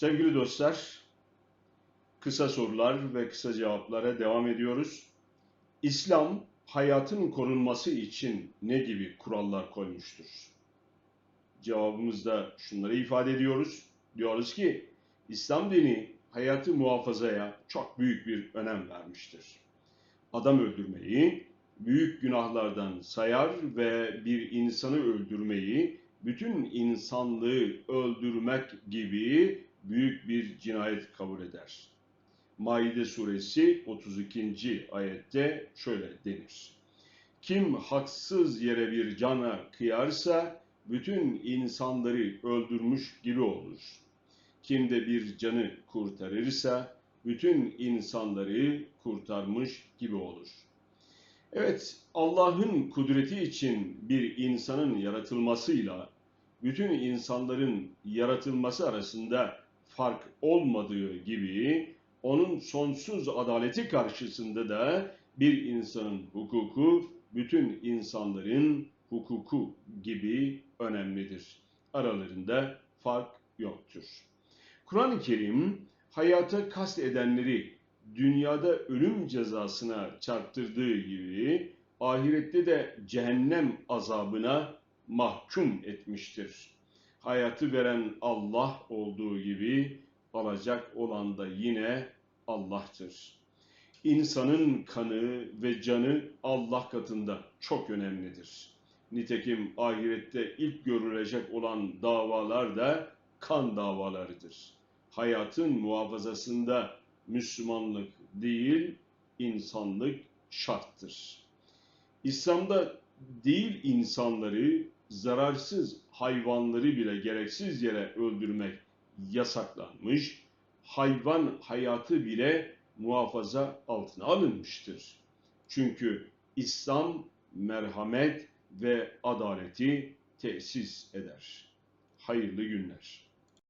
Sevgili dostlar, kısa sorular ve kısa cevaplara devam ediyoruz. İslam hayatın korunması için ne gibi kurallar koymuştur? Cevabımızda şunları ifade ediyoruz. Diyoruz ki İslam dini hayatı muhafazaya çok büyük bir önem vermiştir. Adam öldürmeyi büyük günahlardan sayar ve bir insanı öldürmeyi bütün insanlığı öldürmek gibi büyük bir cinayet kabul eder. Maide suresi 32. ayette şöyle denir. Kim haksız yere bir cana kıyarsa bütün insanları öldürmüş gibi olur. Kim de bir canı kurtarırsa bütün insanları kurtarmış gibi olur. Evet, Allah'ın kudreti için bir insanın yaratılmasıyla bütün insanların yaratılması arasında fark olmadığı gibi onun sonsuz adaleti karşısında da bir insanın hukuku bütün insanların hukuku gibi önemlidir. Aralarında fark yoktur. Kur'an-ı Kerim hayata kast edenleri dünyada ölüm cezasına çarptırdığı gibi ahirette de cehennem azabına mahkum etmiştir. Hayatı veren Allah olduğu gibi alacak olan da yine Allah'tır. İnsanın kanı ve canı Allah katında çok önemlidir. Nitekim ahirette ilk görülecek olan davalar da kan davalarıdır. Hayatın muhafazasında Müslümanlık değil, insanlık şarttır. İslam'da değil insanları, zararsız hayvanları bile gereksiz yere öldürmek yasaklanmış, hayvan hayatı bile muhafaza altına alınmıştır. Çünkü İslam merhamet ve adaleti tesis eder. Hayırlı günler.